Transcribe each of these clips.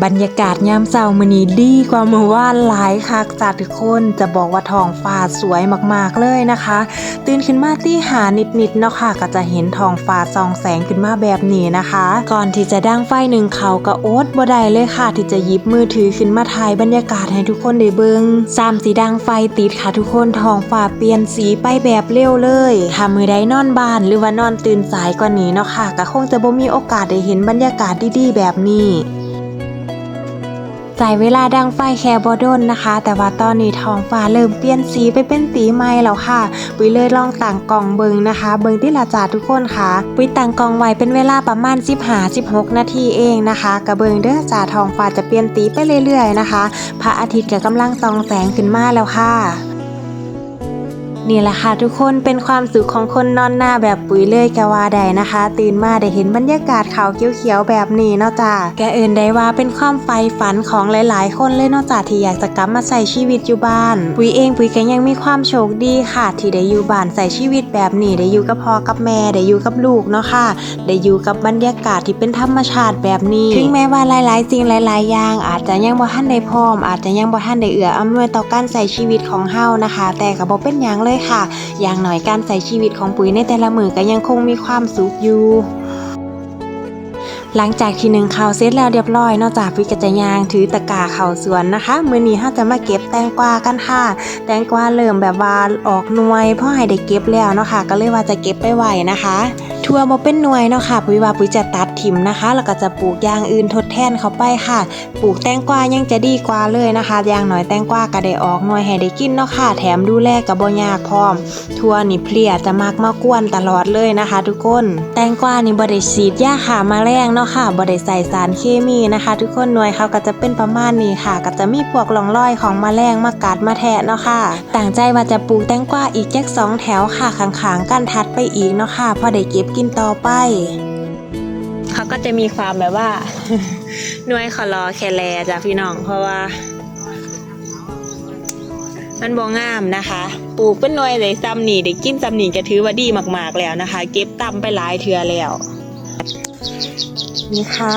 บรรยากาศยามเช้ามื้อนี้ดีกว่าเมื่อวานหลายคักจ้าทุกคนจะบอกว่าท้องฟ้าสวยมากๆเลยนะคะ ตื่นขึ้นมาตีหานิดๆเนาะค่ะ ก็จะเห็นท้องฟ้าส่องแสงขึ้นมาแบบนี้นะคะ ก่อนที่จะดังไฟหนึ่งเขาก็โอ๊ตบ่ได้เลยค่ะ ที่จะหยิบมือถือขึ้นมาถ่ายบรรยากาศให้ทุกคนได้เบิงสามสีดังไฟติดค่ะทุกคนท้องฟ้าเปลี่ยนสีไปแบบเร็วเลยถ้ามือใดนอนบ้านหรือว่านอนตื่นสายกว่านี้เนาะค่ะก็คงจะบ่มีโอกาสได้เห็นบรรยากาศดีๆ แบบนี้ จ่ายเวลาดังไฟแค่บอดนนะคะ แต่ว่าตอนนี้ท้องฟ้าเริ่มเปลี่ยนสีไปเป็นสีใหม่แล้วค่ะ ปุ้ยเลยลองต่างกล่องเบิงนะคะ เบิงที่ละจ่าทุกคนค่ะ ปุ้ยต่างกล่องไว้เป็นเวลาประมาณ 15-16 นาทีเองนะคะกระเบิงเด้อจ่าท้องฟ้าจะเปลี่ยนสีไปเรื่อยๆนะคะ พระอาทิตย์ก็กำลังตองแสงขึ้นมาแล้วค่ะ นี่แหละค่ะทุกคนเป็นความสุขของคนนอนหน้าแบบปุ๋ยเลยกะว่าใดนะคะ ตื่นมาได้เห็นบรรยากาศเขาวเขียวๆแบบนี้เนาะจ้าแกเอินได้ว่าเป็นความใฝ่ฝันของหลายๆ คนเลยเนาะจ้าที่อยากจะกลับมาใส่ชีวิตอยู่บ้าน ปุ๋ยเองปุ๋ยก็ยังมีความโชคดีค่ะ ที่ได้อยู่บ้านใส่ชีวิตแบบนี้ได้อยู่กับพ่อกับแม่ได้อยู่กับลูกเนาะค่ะได้อยู่กับบรรยากาศที่เป็นธรรมชาติแบบนี้ถึงแม้ว่าหลายๆสิ่งหลาย ๆ อย่าง อาจจะยังบ่ทันได้พร้อม อาจจะยังบ่ทันได้เอื้ออำนวยต่อการใช้ชีวิตของเฮานะคะ แต่ก็บ่เป็นหยังเลยค่ะ อย่างหน่อยการใช้ชีวิตของปุ๋ยในแต่ละมือก็ยังคงมีความสุขอยู่หลังจากที่หนึ่งข่าวเสร็จแล้วเรียบร้อยนอกจากปุ๋ยก็จะยางถือตะก้าเข่าสวนนะคะ มือนี้เราจะมาเก็บแตงกวากันค่ะ แตงกวาเริ่มแบบว่าออกหน่วยเพราะให้ได้เก็บแล้วเนาะค่ะ ก็เลยว่าจะเก็บไปไหวนะคะ ทั่วบ่เป็นหน่วยเนาะค่ะ ปุ๋ยว่าปุ๋ยจะตัด ถิ่มนะคะ แล้วก็จะปลูกอย่างอื่นทดแทนเข้าไปค่ะ ปลูกแตงกวายังจะดีกว่าเลยนะคะอย่างหน้อยแตงกวาก็ได้ออกหน่วยให้ได้กินเนาะค่ะ แถมดูแลก็บ่ยากพร้อม ทั่วนี่เพลียจะมักมากวนตลอดเลยนะคะ ทุกคน แตงกวานี่บ่ได้ฉีดยาฆ่าแมลงเนาะค่ะบ่ได้ใส่สารเคมีนะคะ ทุกคนหน่วยเขาก็จะเป็นประมาณนี้ค่ะ ก็จะมีพวกร่องรอยของมแมลงมากัดมาแทะเนาะค่ะตั้งใจว่าจะปลูกแตงกวาอีกจักสองแถวค่ะขางๆกันทัดไปอีกเนาะค่ะพอได้เก็บกินต่อไป ก็จะมีความแบบว่าหน่วยขอรอแคลแลจ้ะพี่น้อง เพราะว่า มันบ่งามนะคะ ปลูกเป็นหน่วยเลยซ้ำนี่ได้กินซ้ำนี่ก็ถือว่าดีมาก ๆ แล้วนะคะ เก็บตำไปหลายเทื่อแล้ว นี่ค่ะ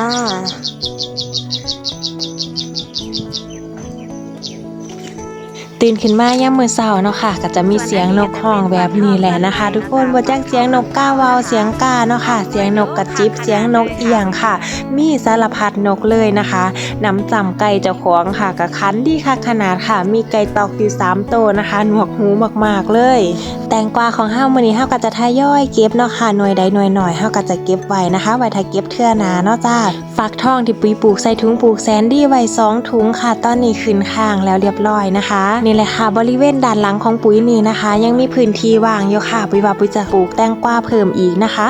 ตื่นขึ้นมาย่ามมือเช้าเนาะค่ะ ก็จะมีเสียงนกห้องแบบนี้แหละนะคะ ทุกคนบ่แจักเสียงนกก้าวาวเสียงกาเนาะค่ะ เสียงนกกระจิบเสียงนกเอียงค่ะ มีสารพัดนกเลยนะคะน้ำจำไก่เจ้าของค่ะกะคันดีค่ะขนาดค่ะ มีไก่ตอกอยู่สามโตวนะคะ หนวกหูมากๆเลย แตงกวาของเฮามือนี้เฮาก็จะทยอยเก็บเนาะค่ะหน่วยใดหน่วยหน่อยเฮาก็จะเก็บไว้นะคะ ไว้ถ้าเก็บเทื่อนาเนาะจ้าฟักทองที่ปุ๋ยปลูกใส่ถุงปลูกแซนดี้ไว้สองถุงค่ะ ตอนนี้ขึ้นข้างแล้วเรียบร้อยนะคะนี่แหละค่ะ บริเวณด้านหลังของปุ๋ยนี่นะคะ ยังมีพื้นที่ว่างอยู่ค่ะ ปุ๋ยว่าปุ๋ยจะปลูกแตงกวาเพิ่มอีกนะคะ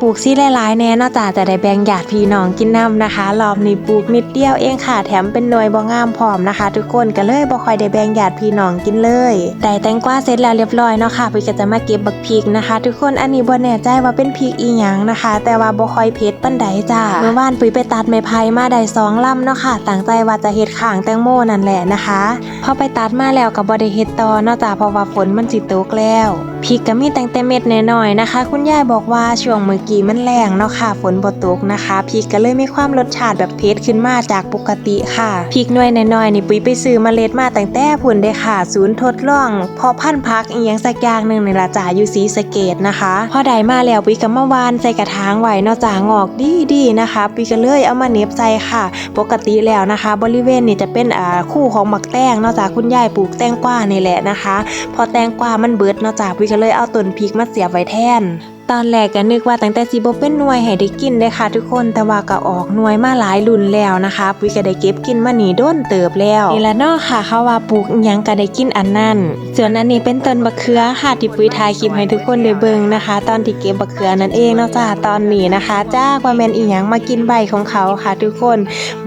ปลูกซี่หลายๆแน่นอกจากจะได้แบ่งญาติพี่น้องกินน้ำนะคะรอบนี้ปลูกนิดเดียวเองค่ะ แถมเป็นหน่วยบ่งามพร้อมนะคะ ทุกคนก็เลยบ่ค่อยได้แบ่งญาติพี่น้องกินเลยแต่แตงกวาเสร็จแล้วเรียบร้อยเนาะค่ะพี่ก็จะมาเก็บบักพริกนะคะ ทุกคนอันนี้บ่แน่ใจว่าเป็นพริกอีหยังนะคะ แต่ว่าบ่ค่อยเผ็ดปานใดจ้าเมื่อวานปุ๋ยไปตัดไม้ไผ่มาได้สองลำเนาะค่ะตั้งใจว่าจะเฮ็ดข้างแตงโมนั่นแหละนะคะ พอไปตัดมาแล้วก็บ่ได้เฮ็ดต่อนาะจ้าเพราะว่าฝนมันสิตกแล้วพริกก็มีแตงแต่เม็ดน้อยๆนะคะ คุณยายบอกว่าช่วงเมื่อกี้มันแรงเนาะค่ะฝนบ่ตกนะคะพริกก็เลยมีความรสชาติแบบเผ็ดขึ้นมาจากปกติค่ะพริกหน่วยน้อยๆนี่ปุ๋ยไปซื้อเมล็ดมาแตั้งแต่พุ่นเด้ค่ะ ศูนย์ทดลองพาะพันพักอีหยังสักอย่างหนึ่งในี่ล่ะจ้าอยู่ศรีสเกดนะคะพอได้มาแล้วปุ๋ยก็มาวานใส่กระถางไว้นาะจ้างอกดีๆนะคะปุ๋ยก็เลยเอามาเน็บใส่ค่ะ ปกติแล้วนะคะ บริเวณนี่จะเป็นอ่าคู่ของหมักแตงเนาะจากคุณยายปลูกแตงกวานี่แหละนะคะ พอแตงกวามันเบิดเนาะจ้ากวิก็เลยเอาต้นพริกมาเสียบไว้แทน ตอนแรกก็นึกว่าตั้งแต่สิบเป็นหน่วยให้ได้กินได้ค่ะทุกคนแต่ว่าก็ออกหน่วยมาหลายรุ่นแล้วนะคะปุ๋ยก็ได้เก็บกินมาหนีด้นเติบแล้วนี่ละเนาะค่ะเขาว่าปลูกยังก็ได้กินอันนั้นส่วนอันนี้เป็นต้นมะเขือค่ะที่ปุ๋ยถ่ายคลิปให้ทุกคนได้เบิ่งนะคะ ตอนที่เก็บมะเขือนั่นเองเนาะจ้าตอนนี้นะคะจ้าว่าแมนอีหยังมากินใบของเขาค่ะ ทุกคน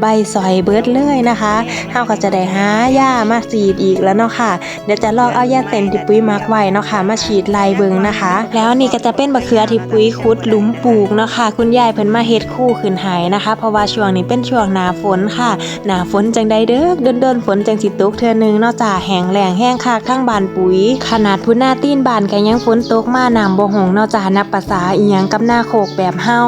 ใบสอยเบิดเลยนะคะเฮาก็จะได้หาหญ้ามาสีดอีกแล้วเนาะค่ะเดี๋ยวจะลอกเอายาเส้นที่ปุ๋ยมักไว้เนาะค่ะมาฉีดลายเบิงนะคะ แล้วนนี่ก็จะเป็นบักเขือที่ปุ๋ยขุดหลุมปลูกเนาะค่ะคุณยายเพิ่นมาเฮ็ดคู่ขึ้นหายนะคะ เพราะว่าช่วงนี้เป็นช่วงหน้าฝนค่ะ หน้าฝนจังใดเด้อเดินๆฝนจังสิตกเทื่อนึงนาะจ้าแห้งแล้งแห้งคักทั้งบานปุ๋ย ขนาดพุ่นหน้าตีนบานก็ยังฝนตกมาน้ำบ่หงนาะจ้านับภาษาอีหยังกับหน้าโคกแบบเฮา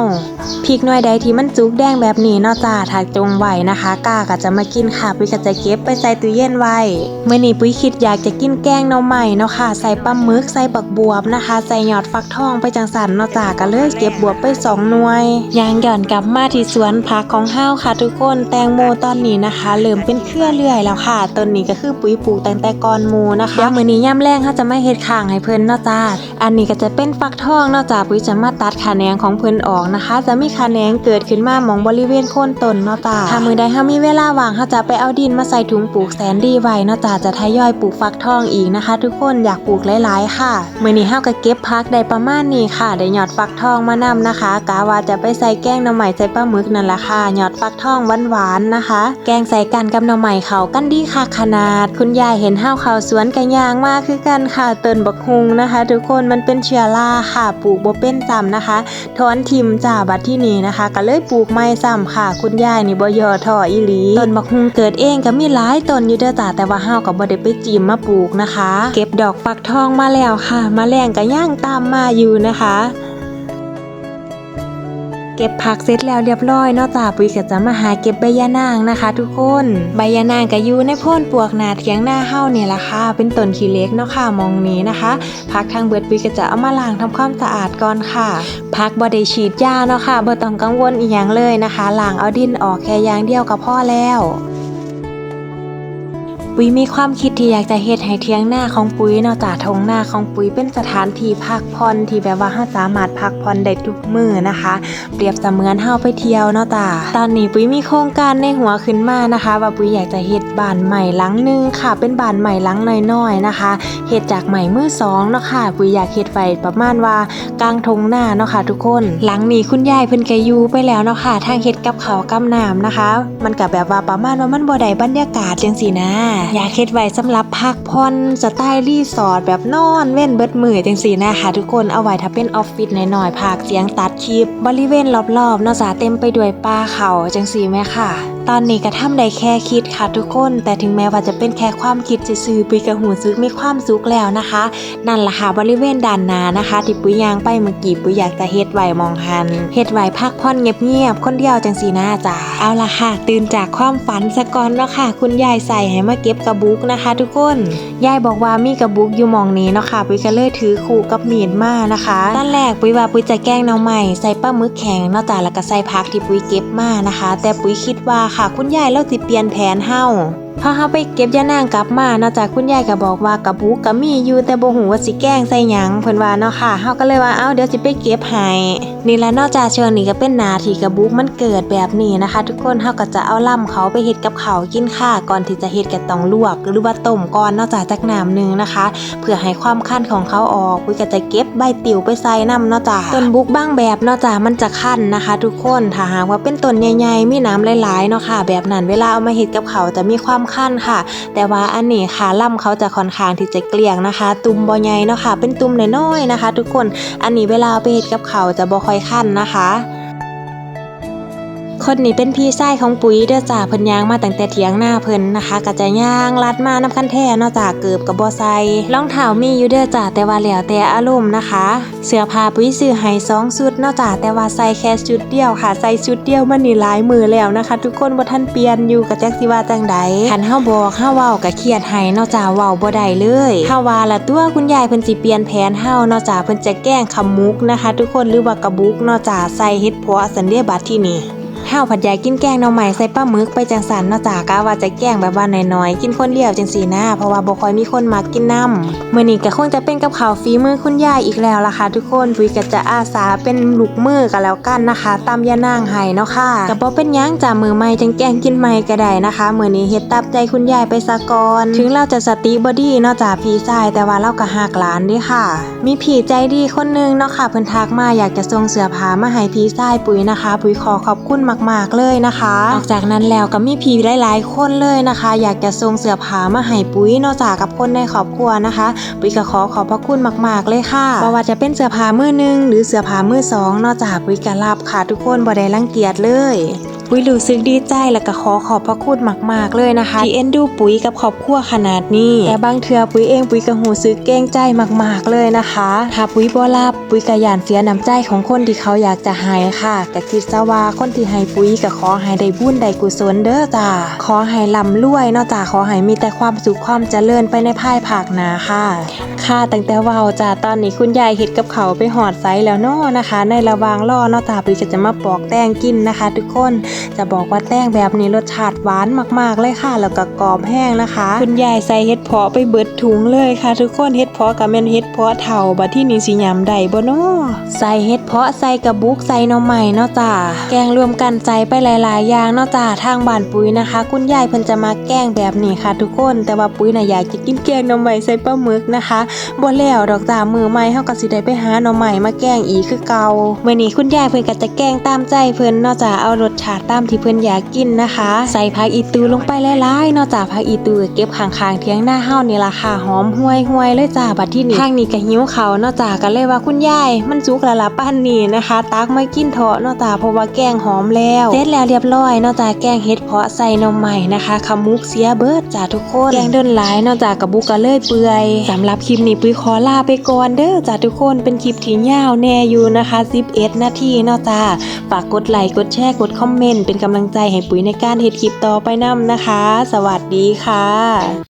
พริกหน่วยใดที่มันจุกแดงแบบนี้นาะจ้าถ้าจงไว้นะคะกาก็จะมากินค่ะปุ้ยก็จะเก็บไปใส่ตู้เย็นไว้เมื่อนี้ปุ้ยคิดอยากจะกินแกงหน่อไม้เนาะค่ะ ใส่ปลาหมึกใส่บักบวบนะคะ ใส่หยอดฟักทองไปจังสันเนาะจ้าก็เลยเก็บบวบไปสองหน่วยยางหย่อนกลับมาที่สวนผักของเฮาวค่ะทุกคนแตงโมตอนนี้นะคะเริ่มเป็นเครือเลื่อยแล้วค่ะต้นนี้ก็คือปุ๋ยปลูกแตงแต่ก่อนหมูนะคะเดี๋ยวมื้อนี้ย่ำแรงเฮาจะไมาเฮ็ดข้างให้เพิ่นเนาะจ้าอันนี้ก็จะเป็นฟักทองเนาะจ้าปุ้ยจะมาตัดขาแหนงของเพิ่นออกนะคะ จะมีขาแหนงเกิดขึ้นมามองบริเวณโคนต้นเนาะจ้าถ้ามื้อใดเฮามีเวลาว่างเฮาจะไปเอาดินมาใส่ถุงปลูกแสนดีไว้เนาะจ้าจะทยอยปลูกฟักทองอีกนะคะ ทุกคนอยากปลูกหลายๆ ค่ะมื้อนี้เฮาก็เก็บพักได้ประมาณนี้ค่ะค่ะได้หยอดฟักทองมานำนะคะ กะว่าจะไปใส่แกงหน่อไม้ใส่ปลาหมึกนั่นแหละค่ะหยอดฟักทองหวานๆนะคะ แกงใส่กันกับหน่อไม้เขากันดีค่ะขนาด คุณยายเห็นห้าวเขาสวนกันยางมากคือกันค่ะเตินบักฮุงนะคะ ทุกคนมันเป็นเชื้อราค่ะปลูกบ่เป็นซ้ำนะคะถอนทิมจ่าบัดที่นี่นะคะ ก็เลยปลูกไม้ซ้ำค่ะ คุณยายนี่บ่ยอท่ออีหลีต้นบักฮุงเกิดเองก็มีหลายต้นอยู่เด้อจ้าแต่ว่าห้าวก็บ่ได้ไปจิ้มมาปลูกนะคะ เก็บดอกฟักทองมาแล้วค่ะ มาแรงก็ย่างตามมาอยู่นะคะเก็บผักเสร็จแล้วเรียบร้อยนอกจากปุ๋ยก็จะมาหาเก็บใบยานางนะคะ ทุกคนใบยานางก็อยู่ในพ่นปวกหนาเทียงหน้าเฮ้าเนี่ยละค่ะเป็นต้นขี้เล็กเนาะค่ะมองนี้นะคะผักทางเบิดปุ๋ยก็จะเอามาล้างทำความสะอาดก่อนค่ะผักบ่ได้ฉีดยาเนาะค่ะบ่ต้องกังวลอีหยังเลยนะคะล้างเอาดินออกแค่อย่างเดียวก็พอแล้ว ปุ๋ยมีความคิดที่อยากจะเฮ็ดให้เทียงหน้าของปุ๋ยเนาะจากทงหน้าของปุ๋ยเป็นสถานที่พักผ่อนที่แบบว่าเฮาสามารถพักผ่อนได้ทุกมื้อนะคะ เปรียบเสมือนเฮาไปเที่ยวเนาะตาตอนนี้ปุ๋ยมีโครงการในหัวขึ้นมานะคะ ว่าปุ๋ยอยากจะเฮ็ดบ้านใหม่หลังหนึงค่ะ เป็นบ้านใหม่หลังน้อยๆนะคะเฮ็ดจากใหม่มือสองเนาะค่ะปุ๋ยอยากเฮ็ดไว้ประมาณว่ากลางทงหน้าเนาะค่ะ ทุกคน หลังนี้คุณยายเพิ่นก็อยู่ไปแล้วเนาะค่ะทางเฮ็ดกับเขากับน้ำนะคะ มันก็แบบว่าประมาณว่ามันบ่ได้บรรยากาศจังซี่นะอยากเฮ็ดไว้สำหรับพักผ่อนสไตล์รีสอร์ทแบบนอนเว้นเบิดมือจังซี่นะคะทุกคนเอาไว้ถ้าเป็นออฟฟิศหน่อยๆพากเสียงตัดคลิป บริเวณรอบๆเนอกจากเต็มไปด้วยป่าเขาจังซี่แม่ค่ะ ตอนนี้ก็ทำได้แค่คิดค่ะทุกคน แต่ถึงแม้ว่าจะเป็นแค่ความคิดซื่อๆปุยกระหูซึกมีความสุขแล้วนะคะ นั่นละค่ะบริเวณด้านนานะคะ ที่ปุยยางไปเมื่อกี้ปุยอยากจะเฮ็ดไหวมองหันเฮ็ดไหวพักผ่อนเงียบๆคนเดียวจังสีหน้าจ้าเอาละค่ะ ตื่นจากความฝันสะก่อนเนาะค่ะ คุณยายใส่ให้มาเก็บกระบุกนะคะ ทุกคนยายบอกว่ามีกระบุกอยู่มองนี้เนาะค่ะปุยก็เลยถือคู่กับมีดมานะคะตอนแรกปุยว่าปุยจะแกล้งน้องใหม่ใส่ปลามึกแข็งเนาะจ้าแล้วก็ใส่ผักที่ปุยเก็บมานะคะ แต่ปุยคิดว่าค่ะคุณยายเราสิเปลี่ยนแผนเฮา พอเฮาไปเก็บยานางกลับมาเนาะจากคุณยายก็บอกว่ากระบุกก็มีอยู่แต่บ่ฮู้ว่าสิแกงใส่หยังเพิ่นว่าเนาะค่ะเฮาก็เลยว่าเอ้าเดี๋ยวสิไปเก็บให้นี่แหละนอกจากช่วงนี้ก็เป็นนาที่กระบุกมันเกิดแบบนี้นะคะ ทุกคนเฮาก็จะเอาล่ำเขาไปเฮ็ดกับเขากินค่ะ ก่อนที่จะเฮ็ดก็ต้องลวก หรือว่าต้มก่อนนอกจากจากน้ำหนึงนะคะ เพื่อให้ความคั้นของเขาออกปุ้ยก็จะเก็บใบติ๋วไปใส่น้ำเนาะจ้ะต้นบุกบ้างแบบเนาะจ้ะมันจะคั้นนะคะ ทุกคนถ้าหากว่าเป็นต้นใหญ่ๆมีน้ำหลายๆเนาะค่ะ แบบนั้นเวลาเอามาเฮ็ดกับเขาจะมีความคั้นค่ะ แต่ว่าอันนี้ค่ะล่ำเขาจะค่อนข้างที่จะเกลี่ยงนะคะ ตุ่มบ่ใหญ่เนาะค่ะ เป็นตุ่มน้อยๆนะคะ ทุกคนอันนี้เวลาเอาไปเฮ็ดกับเขาจะบ่ค่อยขั้นนะคะ คนนี้เป็นพี่ชายของปุ๋ยเด้อจ้าเพิ่นย่างมาตั้งแต่เถียงหน้าเพิ่นนะคะก็จะย่างลัดมาน้ำคันแท้เนาะจ้าเกือบกับบ่ใส่รองเท้ามีอยู่เด้อจ้าแต่ว่าแล้วแต่อารมณ์นะคะ เสื้อผ้าปุ๋ยซื้อให้สองชุดเนาะจ้าแต่ว่าใส่แค่ชุดเดียวค่ะใส่ชุดเดียวมันนี่หลายมือแล้วนะคะ ทุกคนบ่ทันเปลี่ยนอยู่กับแจักสิว่าจังใดคันเฮาบอกเฮาเว้าก็เครียดให้เนาะจ้าเว้าบ่ได้เลยเฮาว่าละตัวคุณยายเพิ่นสิเปลี่ยนแผนเฮาเนาะจ้าเพิ่นจะแกล้งขมุกนะคะ ทุกคนหรือว่ากระบุกเนาะจ้าใส่เฮ็ดผัวสันเดียบัดที่นี่ ข้าวผัดใหญ่กินแกงหน่อไม้ใส่ปลาหมึกไปจังสันเนาะจ้ากะว่าจะแกงแบบว่าน้อยๆกินคนเดียวจังสีหน้าเพราะว่าบ่ค่อยมีคนมากินน้ำมื้อนี้ก็คงจะเป็นกับข้าวฝีมือคุณยายอีกแล้วล่ะค่ะทุกคนปุ้ยก็จะอาสาเป็นลูกมือกันแล้วกันนะคะตามยานางให้เนาะค่ะก็บ่เป็นยังจ้ามือใหม่จังแกงกินใหม่ก็ได้นะคะมื้อนี้เฮ็ดตับใจคุณยายไปซะก่อนถึงเราจะสติบ่ดีเนาะจ้าพี่ชายแต่ว่าเราก็หักหลานด้ค่ะ มีพี่ใจดีคนหนึงเนาะค่ะเพิ่นทักมาอยากจะส่งเสื้อผ้ามาให้พี่ชายปุ๋ยนะคะ ปุ๋ยขอขอบคุณมากๆเลยนะคะ นอกจากนั้นแล้วก็มีพี่หลายๆคนเลยนะคะ อยากจะส่งเสื้อผ้ามาให้ปุ้ยนอกจากกับคนในครอบครัวนะคะ ปุ้ยก็ขอขอบพระคุณมาก ๆ เลยค่ะบ่ว่าจะเป็นเสื้อผ้ามือหนึ่งหรือเสื้อผ้ามือสองนอกจากปุ้ยก็รับค่ะทุกคนบ่ได้รังเกียจเลย ปุ้ยรู้สึกดีใจและก็ขอขอบพระคุณมาก ๆ เลยนะคะ ที่เอ็นดูปุ๋ยกับครอบครัวขนาดนี้ แต่บางเทื่อปุ๋ยเองปุ๋ยก็หูสึกเกรงใจมาก ๆ เลยนะคะถ้าปุ๋ยบ่รับปุ๋ยก็ย่านเสียน้ำใจของคนที่เขาอยากจะให้ค่ะก็คิดซะว่าคนที่ให้ปุ๋ยก็ขอให้ได้บุญได้กุศลเด้อจ้าขอให้ร่ำรวยเนอกจากขอให้มีแต่ความสุขความเจริญไปในภายภาคหน้าค่ะ ค่ะตั้งแต่เว้าจ้าตอนนี้คุณยายเฮ็ดกับเขาวไปหอดไซแล้วเนาะนะคะ ในระหว่างรอเนาะจ้าปุ๋ยก็จะมาปอกแต้งกินนะคะ ทุกคนจะบอกว่าแต้งแบบนี้รสชาติหวานมากๆเลยค่ะ แล้วก็กรอบแห้งนะคะ คุณยายใส่เห็ดเพาะไปเบิดถุงเลยค่ะ ทุกคนเห็ดเพาะกับแม่นเห็ดเพาะเถาบัดที่นี่สิยำใดบ่นาะใส่เห็ดเพาะใส่กระบุกใส่หน่อไม้เนาะจ้าแกงรวมกันใส่ไปหลายๆอย่างเนาะจ้าทางบ้านปุ๋ยนะคะ คุณยายเพิ่นจะมาแกงแบบนี้ค่ะ ทุกคน แต่ว่าปุ๋ยน่ะอยากจะกินแกงหน่อไม้ใส่ปลาหมึกนะคะบ่แล้วดอกจ้ามือใหม่เฮาก็สิได้ไปหาหน่อไม้มาแกงอีกคือเก่ามื้อนี้คุณยายเพิ่นก็จะแกงตามใจเพิ่นเนาะจ้าเอารสชาติตามที่เพิ่อนอยากกินนะคะ ใส่ผักอีตูลงไปหลายๆเนอกจากผักอีตูเก็บข้างๆเทียงหน้าเฮานี่ล่ะค่ะหอมห่วยห่วยเลยจ้าบัดที่นี่ทางนี้ก็หิวเขาเนอกจากก็เลยว่าคุณยายมันสุกล้วล่ะป้านนี้นะคะ ตักไมากินเถอะเนอกจากเพราะว่าแกงหอมแล้วเสร็จแล้วเรียบร้อยเนอกจากแกงเห็ดเพาะใส่น่อไม้นะคะขมุกเสียเบิดจ้าทุกคนแกงเดินหลายเนอกจากกระบุกก็เลยเปื่อยสำหรับคลิปนี้ปุ้ยขอลาไปก่อนเด้อจ้าทุกคนเป็นคลิปที่ยาวแน่อยู่นะคะ11นาทีเนอกจากฝากกดไลค์กดแชร์กดคอมเมนต์เป็นกำลังใจให้ปุ๋ยในการเฮ็ดคลิปต่อไปนำนะคะ สวัสดีค่ะ